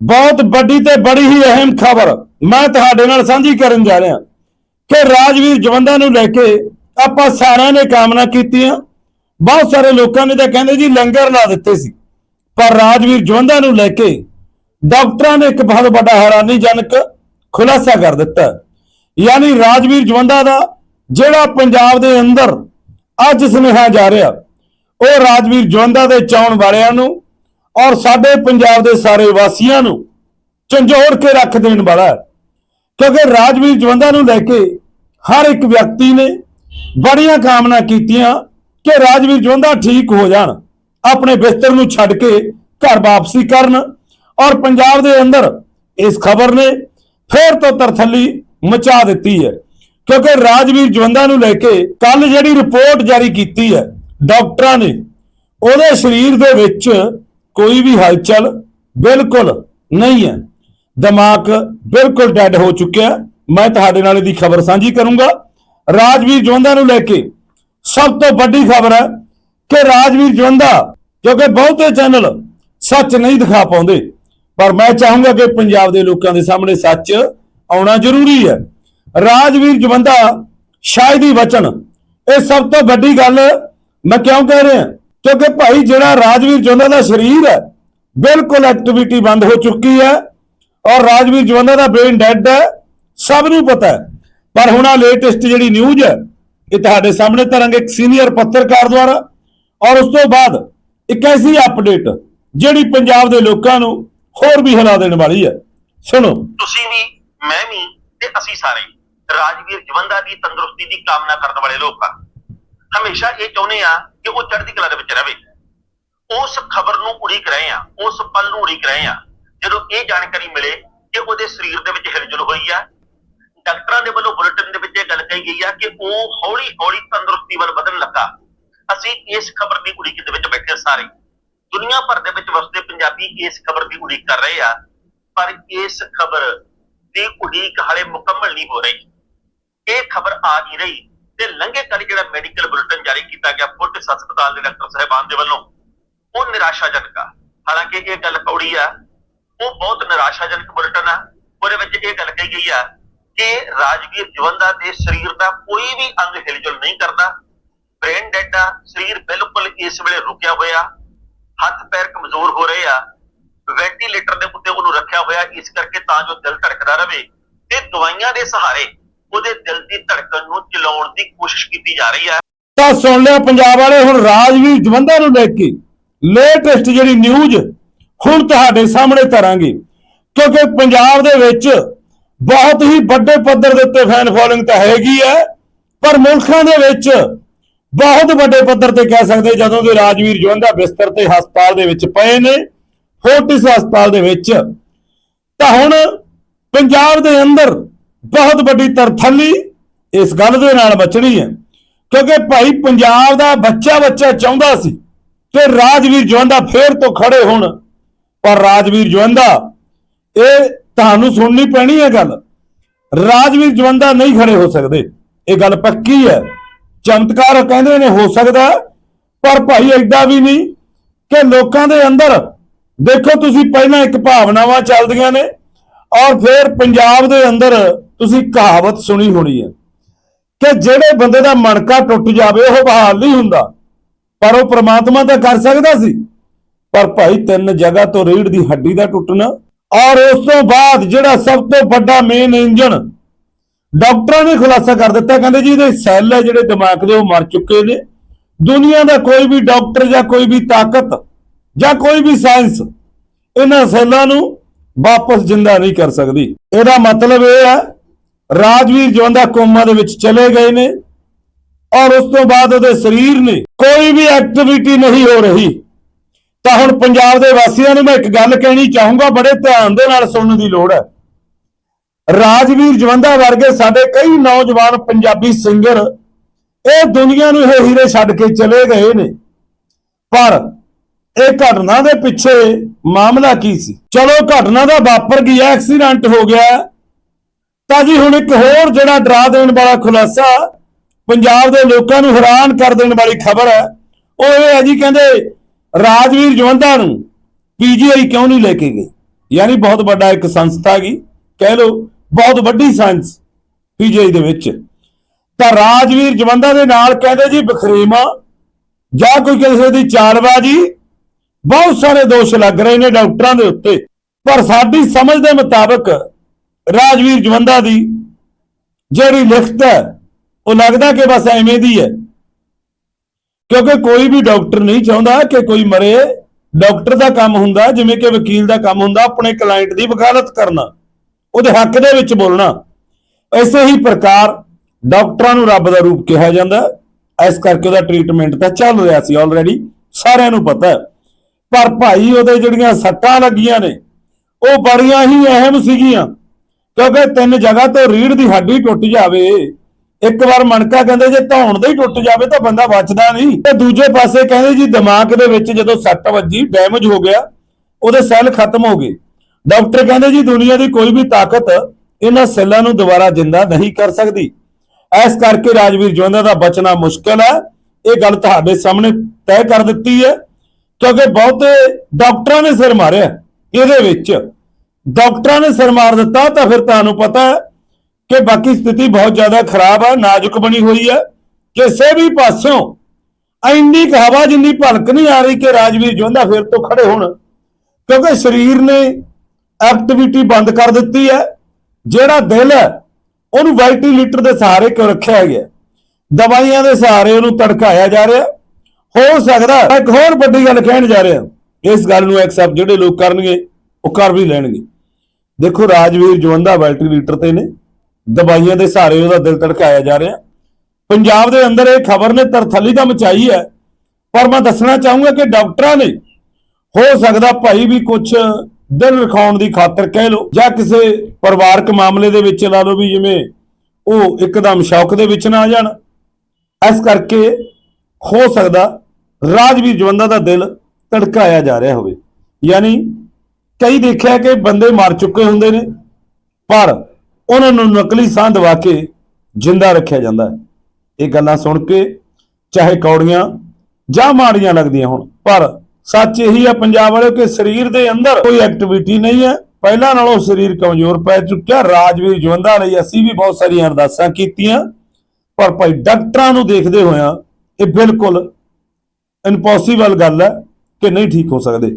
ਬਹੁਤ ਵੱਡੀ ਤੇ ਬੜੀ ਹੀ ਅਹਿਮ ਖਬਰ ਮੈਂ ਤੁਹਾਡੇ ਨਾਲ ਸਾਂਝੀ ਕਰਨ ਜਾ ਰਿਹਾ ਕਿ ਰਾਜਵੀਰ ਜਵੰਦਾ ਨੂੰ ਲੈ ਕੇ ਆਪਾਂ ਸਾਰਿਆਂ ਨੇ ਕਾਮਨਾ ਕੀਤੀਆਂ। ਬਹੁਤ ਸਾਰੇ ਲੋਕਾਂ ਨੇ ਤਾਂ ਕਹਿੰਦੇ ਜੀ ਲੰਗਰ ਲਾ ਦਿੱਤੇ ਸੀ। ਪਰ ਰਾਜਵੀਰ ਜਵੰਦਾ ਨੂੰ ਲੈ ਕੇ ਡਾਕਟਰਾਂ ਨੇ ਇੱਕ ਬਹੁਤ ਵੱਡਾ ਹੈਰਾਨੀਜਨਕ ਖੁਲਾਸਾ ਕਰ ਦਿੱਤਾ। ਯਾਨੀ ਰਾਜਵੀਰ ਜਵੰਦਾ ਦਾ ਜਿਹੜਾ ਪੰਜਾਬ ਦੇ ਅੰਦਰ ਅੱਜ ਸੁਨੇਹਾ ਜਾ ਰਿਹਾ, ਉਹ ਰਾਜਵੀਰ ਜਵੰਦਾ ਦੇ ਚਾਉਣ ਵਾਲਿਆਂ ਨੂੰ ਔਰ ਸਾਡੇ ਪੰਜਾਬ ਦੇ ਸਾਰੇ ਵਾਸੀਆਂ ਨੂੰ ਝੰਜੋੜ ਕੇ ਰੱਖ ਦੇਣ ਵਾਲਾ ਹੈ। ਕਿਉਂਕਿ ਰਾਜਵੀਰ ਜਵੰਦਾ ਨੂੰ ਲੈ ਕੇ ਹਰ ਇੱਕ ਵਿਅਕਤੀ ਨੇ ਬੜੀਆਂ ਕਾਮਨਾ ਕੀਤੀਆਂ ਕਿ ਰਾਜਵੀਰ ਜਵੰਦਾ ਠੀਕ ਹੋ ਜਾਣ, ਆਪਣੇ ਬਿਸਤਰ ਨੂੰ ਛੱਡ ਕੇ ਘਰ ਵਾਪਸੀ ਕਰਨ ਔਰ ਪੰਜਾਬ ਦੇ ਅੰਦਰ ਇਸ ਖਬਰ ਨੇ ਫੇਰ ਤੋਂ ਤਰਥੱਲੀ ਮਚਾ ਦਿੱਤੀ ਹੈ। ਕਿਉਂਕਿ ਰਾਜਵੀਰ ਜਵੰਦਾ ਨੂੰ ਲੈ ਕੇ ਕੱਲ ਜਿਹੜੀ ਰਿਪੋਰਟ ਜਾਰੀ ਕੀਤੀ ਹੈ, ਡਾਕਟਰਾਂ ਨੇ, ਉਹਦੇ ਸਰੀਰ ਦੇ ਵਿੱਚ ਕੋਈ ਵੀ ਹਲਚਲ ਬਿਲਕੁਲ ਨਹੀਂ ਹੈ। ਦਿਮਾਗ ਬਿਲਕੁਲ ਡੈਡ ਹੋ ਚੁੱਕਿਆ ਮੈਂ ਤੁਹਾਡੇ ਨਾਲ ਇਹਦੀ ਖਬਰ ਸਾਂਝੀ ਕਰੂੰਗਾ। ਰਾਜਵੀਰ ਜਵੰਦਾ ਨੂੰ ਲੈ ਕੇ ਸਭ ਤੋਂ ਵੱਡੀ ਖਬਰ ਹੈ ਕਿ ਰਾਜਵੀਰ ਜਵੰਦਾ ਕਿਉਂਕਿ ਬਹੁਤੇ ਚੈਨਲ ਸੱਚ ਨਹੀਂ ਦਿਖਾ ਪਾਉਂਦੇ, ਪਰ ਮੈਂ ਚਾਹੂੰਗਾ ਕਿ ਪੰਜਾਬ ਦੇ ਲੋਕਾਂ ਦੇ ਸਾਹਮਣੇ ਸੱਚ ਆਉਣਾ ਜ਼ਰੂਰੀ ਹੈ। ਰਾਜਵੀਰ ਜਵੰਦਾ, ਸ਼ਾਇਦ ਹੀ ਬਚਨ ਇਹ ਸਭ ਤੋਂ ਵੱਡੀ ਗੱਲ ਮੈਂ ਕਿਉਂ ਕਹਿ ਰਿਹਾ? ਕਿਉਂਕਿ ਭਾਈ ਜਿਹੜਾ ਰਾਜਵੀਰ ਜਵੰਦਾ ਦਾ ਸਰੀਰ ਹੈ, ਬਿਲਕੁਲ ਐਕਟੀਵਿਟੀ ਬੰਦ ਹੋ ਚੁੱਕੀ ਹੈ ਔਰ ਰਾਜਵੀਰ ਜਵੰਦਾ ਦਾ ਬ੍ਰੇਨ ਡੈਡ ਹੈ, ਸਭ ਨੂੰ ਪਤਾ ਹੈ। ਪਰ ਹੁਣ ਆ ਲੇਟੈਸਟ ਜਿਹੜੀ ਨਿਊਜ਼ ਹੈ, ਇਹ ਤੁਹਾਡੇ ਸਾਹਮਣੇ ਤਰਾਂਗੇ ਇੱਕ ਸੀਨੀਅਰ ਪੱਤਰਕਾਰ ਦੁਆਰਾ ਔਰ ਉਸ ਤੋਂ ਬਾਅਦ ਇੱਕ ਐਸੀ ਅਪਡੇਟ ਜਿਹੜੀ ਪੰਜਾਬ ਦੇ ਲੋਕਾਂ ਨੂੰ ਹੋਰ ਵੀ ਹਿਲਾ ਦੇਣ ਵਾਲੀ ਹੈ। ਸੁਣੋ। ਤੁਸੀਂ ਵੀ, ਮੈਂ ਵੀ ਤੇ ਅਸੀਂ ਸਾਰੇ ਰਾਜਵੀਰ ਜਵੰਦਾ ਦੀ ਤੰਦਰੁਸਤੀ ਦੀ ਕਾਮਨਾ ਕਰਨ ਵਾਲੇ ਲੋਕ ਹਾਂ। ਹਮੇਸ਼ਾ ਇਹ ਚਾਹੁੰਦੇ ਆ ਕਿ ਉਹ ਚੜ੍ਹਦੀ ਕਲਾ ਦੇ ਵਿੱਚ ਰਹੇ। ਉਸ ਖਬਰ ਨੂੰ ਉਡੀਕ ਰਹੇ ਆ ਉਸ ਪਲ ਨੂੰ ਉਡੀਕ ਰਹੇ ਆ ਜਦੋਂ ਇਹ ਜਾਣਕਾਰੀ ਮਿਲੇ ਕਿ ਉਹਦੇ ਸਰੀਰ ਦੇ ਵਿੱਚ ਹਿਲਜੁਲ ਹੋਈ ਆ। ਡਾਕਟਰਾਂ ਦੇ ਵੱਲੋਂ ਬੁਲੇਟਿਨ ਦੇ ਵਿੱਚ ਇਹ ਗੱਲ ਕਹੀ ਗਈ ਆ ਕਿ ਉਹ ਹੌਲੀ ਹੌਲੀ ਤੰਦਰੁਸਤੀ ਵੱਲ ਵਧਣ ਲੱਗਾ। ਅਸੀਂ ਇਸ ਖਬਰ ਦੀ ਉਡੀਕ ਦੇ ਵਿੱਚ ਬੈਠੇ ਸਾਰੇ। ਦੁਨੀਆ ਭਰ ਦੇ ਵਿੱਚ ਵਸਦੇ ਪੰਜਾਬੀ ਇਸ ਖਬਰ ਦੀ ਉਡੀਕ ਕਰ ਰਹੇ ਆ, ਪਰ ਇਸ ਖਬਰ ਦੀ ਉਡੀਕ ਹਾਲੇ ਮੁਕੰਮਲ ਨਹੀਂ ਹੋ ਰਹੀ। ਇਹ ਖਬਰ ਆ ਨਹੀਂ ਰਹੀ। ਤੇ ਲੰਘੇ ਕੱਲ ਜਿਹੜਾ ਮੈਡੀਕਲ ਬੁਲੇਟਿਨ ਜਾਰੀ ਕੀਤਾ ਗਿਆ ਫੋਰਟਿਸ ਹਸਪਤਾਲ ਦੇ ਡਾਕਟਰ ਸਾਹਿਬਾਨ ਦੇ ਵੱਲੋਂ। ਉਹ ਨਿਰਾਸ਼ਾਜਨਕ ਆ। ਹਾਲਾਂਕਿ ਇਹ ਗੱਲ ਕੌੜੀ ਆ, ਉਹ ਬਹੁਤ ਨਿਰਾਸ਼ਾਜਨਕ ਬੁਲੇਟਿਨ ਆ। ਉਹਦੇ ਵਿੱਚ ਇਹ ਗੱਲ ਕਹੀ ਗਈ ਆ ਕਿ ਰਾਜਵੀਰ ਜਵੰਦਾ ਦੇ ਸਰੀਰ ਦਾ ਕੋਈ ਵੀ ਅੰਗ ਹਿਲਜੁਲ ਨਹੀਂ ਕਰਦਾ। ਬ੍ਰੇਨ ਡੈਡ ਆ, ਸਰੀਰ ਬਿਲਕੁਲ ਇਸ ਵੇਲੇ ਰੁਕਿਆ ਹੋਇਆ, ਹੱਥ ਪੈਰ ਕਮਜ਼ੋਰ ਹੋ ਰਹੇ ਆ। ਵੈਂਟੀਲੇਟਰ ਦੇ ਉੱਤੇ ਉਹਨੂੰ ਰੱਖਿਆ ਹੋਇਆ, ਇਸ ਕਰਕੇ ਤਾਂ ਜੋ ਦਿਲ ਧੜਕਦਾ ਰਹੇ ਤੇ ਦਵਾਈਆਂ ਦੇ ਸਹਾਰੇ ਉਹਦੇ ਦਿਲ ਦੀ ਧੜਕਣ ਨੂੰ ਚਲਾਉਣ ਦੀ ਕੋਸ਼ਿਸ਼ ਕੀਤੀ ਜਾ ਰਹੀ ਹੈ। ਤਾਂ ਸੁਣ ਲਿਆ ਪੰਜਾਬ ਵਾਲੇ, ਹੁਣ ਰਾਜਵੀਰ ਜਵੰਦਾ ਨੂੰ ਲੈ ਕੇ ਲੇਟੈਸਟ ਜਿਹੜੀ ਨਿਊਜ਼ ਹੁਣ ਤੁਹਾਡੇ ਸਾਹਮਣੇ ਧਰਾਂਗੇ। ਕਿਉਂਕਿ ਪੰਜਾਬ ਦੇ ਵਿੱਚ ਬਹੁਤ ਹੀ ਵੱਡੇ ਪੱਧਰ ਦੇ ਉੱਤੇ ਫੈਨ ਫੋਲੋਇੰਗ ਤਾਂ ਹੈਗੀ ਹੈ, ਪਰ ਮੁਲਕਾਂ ਦੇ ਵਿੱਚ ਬਹੁਤ ਵੱਡੇ ਪੱਧਰ ਤੇ ਕਹਿ ਸਕਦੇ ਜਦੋਂ ਦੇ ਰਾਜਵੀਰ ਜਵੰਦਾ ਬਿਸਤਰ ਤੇ ਹਸਪਤਾਲ ਦੇ ਵਿੱਚ ਪਏ ਨੇ, ਫੋਰਟਿਸ ਹਸਪਤਾਲ ਦੇ ਵਿੱਚ। ਤਾਂ ਹੁਣ ਪੰਜਾਬ ਦੇ ਅੰਦਰ ਬਹੁਤ ਵੱਡੀ ਤਰਥੱਲੀ ਇਸ ਗੱਲ ਦੇ ਨਾਲ ਬਚਣੀ ਹੈ। ਕਿਉਂਕਿ ਭਾਈ ਪੰਜਾਬ ਦਾ ਬੱਚਾ ਬੱਚਾ ਚਾਹੁੰਦਾ ਸੀ ਕਿ ਰਾਜਵੀਰ ਜਵੰਦਾ ਫੇਰ ਤੋਂ ਖੜੇ ਹੋਣ। ਪਰ ਰਾਜਵੀਰ ਜਵੰਦਾ, ਇਹ ਤੁਹਾਨੂੰ ਸੁਣਨੀ ਪੈਣੀ ਹੈ ਗੱਲ। ਰਾਜਵੀਰ ਜਵੰਦਾ ਨਹੀਂ ਖੜੇ ਹੋ ਸਕਦੇ। ਇਹ ਗੱਲ ਪੱਕੀ ਹੈ। ਚਮਤਕਾਰ ਕਹਿੰਦੇ ਨੇ ਹੋ ਸਕਦਾ ਪਰ ਭਾਈ ਐਡਾ ਵੀ ਨਹੀਂ ਕਿ ਲੋਕਾਂ ਦੇ ਅੰਦਰ, ਦੇਖੋ ਤੁਸੀਂ ਪਹਿਲਾਂ ਇੱਕ ਭਾਵਨਾਵਾਂ ਚੱਲਦੀਆਂ ਨੇ ਔਰ ਫਿਰ ਪੰਜਾਬ ਦੇ ਅੰਦਰ ਤੁਸੀਂ ਕਹਾਵਤ ਸੁਣੀ ਹੋਣੀ ਹੈ ਕਿ ਜਿਹੜੇ ਬੰਦੇ ਦਾ ਮਣਕਾ ਟੁੱਟ ਜਾਵੇ, ਉਹ ਬਹਾਲ ਨਹੀਂ ਹੁੰਦਾ। ਪਰ ਉਹ ਪ੍ਰਮਾਤਮਾ ਤਾਂ ਕਰ ਸਕਦਾ ਸੀ। ਪਰ ਭਾਈ ਤਿੰਨ ਜਗ੍ਹਾ ਤੋਂ ਰੀੜ ਦੀ ਹੱਡੀ ਦਾ ਟੁੱਟਣਾ ਔਰ ਉਸ ਤੋਂ ਬਾਅਦ ਜਿਹੜਾ ਸਭ ਤੋਂ ਵੱਡਾ ਮੇਨ ਇੰਜਨ ਡਾਕਟਰਾਂ ਨੇ ਖੁਲਾਸਾ ਕਰ ਦਿੱਤਾ। ਕਹਿੰਦੇ ਜੀ ਇਹਦੇ ਸੈੱਲ ਹੈ ਜਿਹੜੇ ਦਿਮਾਗ ਦੇ ਉਹ ਮਰ ਚੁੱਕੇ ਨੇ। ਦੁਨੀਆ ਦਾ ਕੋਈ ਵੀ ਡਾਕਟਰ ਜਾਂ ਕੋਈ ਵੀ ਤਾਕਤ ਜਾਂ ਕੋਈ ਵੀ ਸਾਇੰਸ ਇਹਨਾਂ ਸੈੱਲਾਂ ਨੂੰ ਵਾਪਸ ਜਿੰਦਾ ਨਹੀਂ ਕਰ ਸਕਦੀ। ਇਹਦਾ ਮਤਲਬ ਇਹ ਹੈ ਰਾਜਵੀਰ ਜਵੰਦਾ ਕੋਮਾ ਦੇ ਵਿੱਚ ਚਲੇ ਗਏ ਨੇ ਔਰ ਉਸ ਤੋਂ ਬਾਅਦ ਉਹਦੇ ਸਰੀਰ ਨੇ ਕੋਈ ਵੀ ਐਕਟੀਵਿਟੀ ਨਹੀਂ ਹੋ ਰਹੀ। ਤਾਂ ਹੁਣ ਪੰਜਾਬ ਦੇ ਵਾਸੀਆਂ ਨੂੰ ਮੈਂ ਇੱਕ ਗੱਲ ਕਹਿਣੀ ਚਾਹੂੰਗਾ, ਬੜੇ ਧਿਆਨ ਦੇ ਨਾਲ ਸੁਣਨ ਦੀ ਲੋੜ ਹੈ। ਰਾਜਵੀਰ ਜਵੰਦਾ ਵਰਗੇ ਸਾਡੇ ਕਈ ਨੌਜਵਾਨ ਪੰਜਾਬੀ ਸਿੰਗਰ ਇਹ ਦੁਨੀਆ ਨੂੰ ਇਹ ਹੀਰੇ ਛੱਡ ਕੇ ਚਲੇ ਗਏ ਨੇ। ਪਰ ਇਹ ਘਟਨਾ ਦੇ ਪਿੱਛੇ ਮਾਮਲਾ ਕੀ ਸੀ? ਚਲੋ, ਘਟਨਾ ਦਾ ਵਾਪਰ ਗਿਆ, ਐਕਸੀਡੈਂਟ ਹੋ ਗਿਆ। ਤਾਂ ਜੀ ਹੁਣ ਇੱਕ ਹੋਰ ਜਿਹੜਾ ਡਰਾ ਦੇਣ ਵਾਲਾ ਖੁਲਾਸਾ ਪੰਜਾਬ ਦੇ ਲੋਕਾਂ ਨੂੰ ਹੈਰਾਨ ਕਰ ਦੇਣ ਵਾਲੀ ਖਬਰ ਹੈ, ਉਹ ਇਹ ਹੈ ਜੀ ਕਹਿੰਦੇ ਰਾਜਵੀਰ ਜਵੰਦਾ ਨੂੰ ਪੀਜੀਆਈ ਕਿਉਂ ਨਹੀਂ ਲੈ ਕੇ ਗਏ? ਯਾਨੀ ਬਹੁਤ ਵੱਡਾ ਇੱਕ ਸੰਸਥਾ ਗਈ ਕਹਿ ਲਓ ਬਹੁਤ ਵੱਡੀ ਸਾਇੰਸ ਪੀਜੀਆਈ ਦੇ ਵਿੱਚ। ਤਾਂ ਰਾਜਵੀਰ ਜਵੰਦਾ ਦੇ ਨਾਲ ਕਹਿੰਦੇ ਜੀ ਬਖਰੇਮਾ ਜਾਂ ਕੋਈ ਕਿਸੇ ਦੀ ਚਾਲਬਾਜ਼ੀ, ਬਹੁਤ ਸਾਰੇ ਦੋਸ਼ ਲੱਗ ਰਹੇ ਨੇ ਡਾਕਟਰਾਂ ਦੇ ਉੱਤੇ। ਪਰ ਸਾਡੀ ਸਮਝ ਦੇ ਮੁਤਾਬਕ ਰਾਜਵੀਰ ਜਵੰਦਾ ਦੀ ਜਿਹੜੀ ਲਿਖਤ ਹੈ, ਉਹ ਲੱਗਦਾ ਕਿ ਬਸ ਐਵੇਂ ਦੀ ਹੈ। ਕਿਉਂਕਿ ਕੋਈ ਵੀ ਡਾਕਟਰ ਨਹੀਂ ਚਾਹੁੰਦਾ ਕਿ ਕੋਈ ਮਰੇ, ਡਾਕਟਰ ਦਾ ਕੰਮ ਹੁੰਦਾ, ਜਿਵੇਂ ਕਿ ਵਕੀਲ ਦਾ ਕੰਮ ਹੁੰਦਾ, ਆਪਣੇ ਕਲਾਇੰਟ ਦੀ ਵਕਾਲਤ ਕਰਨਾ, ਉਹਦੇ ਹੱਕ ਦੇ ਵਿੱਚ ਬੋਲਣਾ। ਐਸੇ ਹੀ ਪ੍ਰਕਾਰ ਡਾਕਟਰਾਂ ਨੂੰ ਰੱਬ ਦਾ ਰੂਪ ਕਿਹਾ ਜਾਂਦਾ। ਇਸ ਕਰਕੇ ਉਹਦਾ ਟ੍ਰੀਟਮੈਂਟ ਤਾਂ ਚੱਲ ਰਿਹਾ ਸੀ ਆਲਰੇਡੀ ਸਾਰਿਆਂ ਨੂੰ ਪਤਾ। ਪਰ ਭਾਈ ਉਹਦੇ ਜਿਹੜੀਆਂ ਸੱਟਾਂ ਲੱਗੀਆਂ ਨੇ, ਉਹ ਬੜੀਆਂ ਹੀ ਅਹਿਮ ਸੀਗੀਆਂ। ਕਿਉਂਕਿ ਤਿੰਨ ਜਗ੍ਹਾ ਤੋਂ ਰੀੜ ਦੀ ਹੱਡੀ ਟੁੱਟ ਜਾਵੇ, ਇੱਕ ਵਾਰ ਮਣਕਾ ਕਹਿੰਦੇ ਜੇ ਧੌਣ ਦਾ ਹੀ ਟੁੱਟ ਜਾਵੇ ਤਾਂ ਬੰਦਾ ਬਚਦਾ ਨਹੀਂ। ਤੇ ਦੂਜੇ ਪਾਸੇ ਕਹਿੰਦੇ ਜੀ ਦਿਮਾਗ ਦੇ ਵਿੱਚ ਜਦੋਂ ਸੱਟ ਵੱਜੀ ਡੈਮੇਜ ਹੋ ਗਿਆ, ਉਹਦੇ ਸੈੱਲ ਖਤਮ ਹੋ ਗਏ। ਡਾਕਟਰ ਕਹਿੰਦੇ ਜੀ ਦੁਨੀਆ ਦੀ ਕੋਈ ਵੀ ਤਾਕਤ ਇਹਨਾਂ ਸੈੱਲਾਂ ਨੂੰ ਦੁਬਾਰਾ ਜ਼ਿੰਦਾ ਨਹੀਂ ਕਰ ਸਕਦੀ। ਇਸ ਕਰਕੇ ਰਾਜਵੀਰ ਜਵੰਦਾ ਦਾ ਬਚਣਾ ਮੁਸ਼ਕਲ ਹੈ। ਇਹ ਗੱਲ ਤੁਹਾਡੇ ਸਾਹਮਣੇ ਤੈਅ ਕਰ ਦਿੱਤੀ ਹੈ। ਕਿਉਂਕਿ ਬਹੁਤੇ ਡਾਕਟਰਾਂ ਨੇ ਸਿਰ ਮਾਰਿਆ। ਇਹਦੇ ਵਿੱਚ ਡਾਕਟਰਾਂ ਨੇ ਸਿਰ ਮਾਰ ਦਿੱਤਾ, ਤਾਂ ਫਿਰ ਤੁਹਾਨੂੰ ਪਤਾ ਹੈ ਕਿ ਬਾਕੀ ਸਥਿਤੀ ਬਹੁਤ ਜ਼ਿਆਦਾ ਖਰਾਬ ਹੈ ਨਾਜ਼ੁਕ ਬਣੀ ਹੋਈ ਹੈ ਕਿਸੇ ਵੀ ਪਾਸਿਓਂ ਇੰਨੀ ਕੁ ਹਵਾ, ਜਿੰਨੀ ਭਲਕ ਨਹੀਂ ਆ ਰਹੀ ਕਿ ਰਾਜਵੀਰ ਜਵੰਦਾ ਫਿਰ ਤੋਂ ਖੜੇ ਹੋਣ, ਕਿਉਂਕਿ ਸਰੀਰ ਨੇ ਐਕਟੀਵਿਟੀ ਬੰਦ ਕਰ ਦਿੱਤੀ ਹੈ। ਜਿਹੜਾ ਦਿਲ ਹੈ, ਉਹਨੂੰ ਵੈਂਟੀਲੇਟਰ ਦੇ ਸਹਾਰੇ ਕਿਉਂ ਰੱਖਿਆ ਗਿਆ ਦਵਾਈਆਂ ਦੇ ਸਹਾਰੇ ਉਹਨੂੰ ਤੜਕਾਇਆ ਜਾ ਰਿਹਾ। ਹੋ ਸਕਦਾ, ਇੱਕ ਹੋਰ ਵੱਡੀ ਗੱਲ ਕਹਿਣ ਜਾ ਰਿਹਾ। ਇਸ ਗੱਲ ਨੂੰ ਇੱਕ ਸਭ ਜਿਹੜੇ ਲੋਕ ਕਰਨਗੇ। ਉਹ ਕਰ ਵੀ ਲੈਣਗੇ। ਦੇਖੋ ਰਾਜਵੀਰ ਜਵੰਦਾ ਵੈਂਟੀਲੇਟਰ ਤੇ ਨੇ, ਦਵਾਈਆਂ ਦੇ ਸਹਾਰੇ ਉਹਦਾ ਦਿਲ ਧੜਕਾਇਆ ਜਾ ਰਿਹਾ। ਪੰਜਾਬ ਦੇ ਅੰਦਰ ਇਹ ਖਬਰ ਨੇ ਤਰਥੱਲੀ ਦਾ ਮਚਾਈ ਹੈ, ਪਰ ਮੈਂ ਦੱਸਣਾ ਚਾਹੂੰਗਾ ਕਿ ਡਾਕਟਰਾਂ ਨੇ ਹੋ ਸਕਦਾ ਭਾਈ ਵੀ ਕੁਝ ਦਿਲ ਰਖਾਉਣ ਦੀ ਖਾਤਰ ਕਹਿ ਲਓ, ਜਾਂ ਕਿਸੇ ਪਰਿਵਾਰਕ ਮਾਮਲੇ ਦੇ ਵਿੱਚ ਲਾ ਲਓ ਵੀ ਜਿਵੇਂ ਉਹ ਇੱਕਦਮ ਸ਼ੌਕ ਦੇ ਵਿੱਚ ਨਾ ਆ ਜਾਣ। ਇਸ ਕਰਕੇ ਹੋ ਸਕਦਾ ਰਾਜਵੀਰ ਜਵੰਦਾ ਦਾ ਦਿਲ ਧੜਕਾਇਆ ਜਾ ਰਿਹਾ ਹੋਵੇ। ਯਾਨੀ ਕਈ ਦੇਖਿਆ ਕਿ ਬੰਦੇ ਮਰ ਚੁੱਕੇ ਹੁੰਦੇ ਨੇ, ਪਰ ਉਹਨਾਂ ਨੂੰ ਨਕਲੀ ਸਾਹ ਦਵਾ ਕੇ ਜਿੰਦਾ ਰੱਖਿਆ ਜਾਂਦਾ ਹੈ। ਇਹ ਗੱਲਾਂ ਸੁਣ ਕੇ ਚਾਹੇ ਕੌੜੀਆਂ ਜਾਂ ਮਾੜੀਆਂ ਲੱਗਦੀਆਂ ਹੁਣ, ਪਰ ਸੱਚ ਇਹੀ ਹੈ ਪੰਜਾਬ ਵਾਲਿਓ ਕਿ ਸਰੀਰ ਦੇ ਅੰਦਰ ਕੋਈ ਐਕਟੀਵਿਟੀ ਨਹੀਂ ਹੈ। ਪਹਿਲਾਂ ਨਾਲੋਂ ਸਰੀਰ ਕਮਜ਼ੋਰ ਪੈ ਚੁੱਕਿਆ, ਰਾਜਵੀਰ ਜਵੰਦਾ ਲਈ ਅਸੀਂ ਵੀ ਬਹੁਤ ਸਾਰੀਆਂ ਅਰਦਾਸਾਂ ਕੀਤੀਆਂ, ਪਰ ਭਾਈ ਡਾਕਟਰਾਂ ਨੂੰ ਦੇਖਦੇ ਹੋਇਆਂ ਇਹ ਬਿਲਕੁਲ ਇੰਪੋਸੀਬਲ ਗੱਲ ਹੈ ਕਿ ਨਹੀਂ ਠੀਕ ਹੋ ਸਕਦੇ।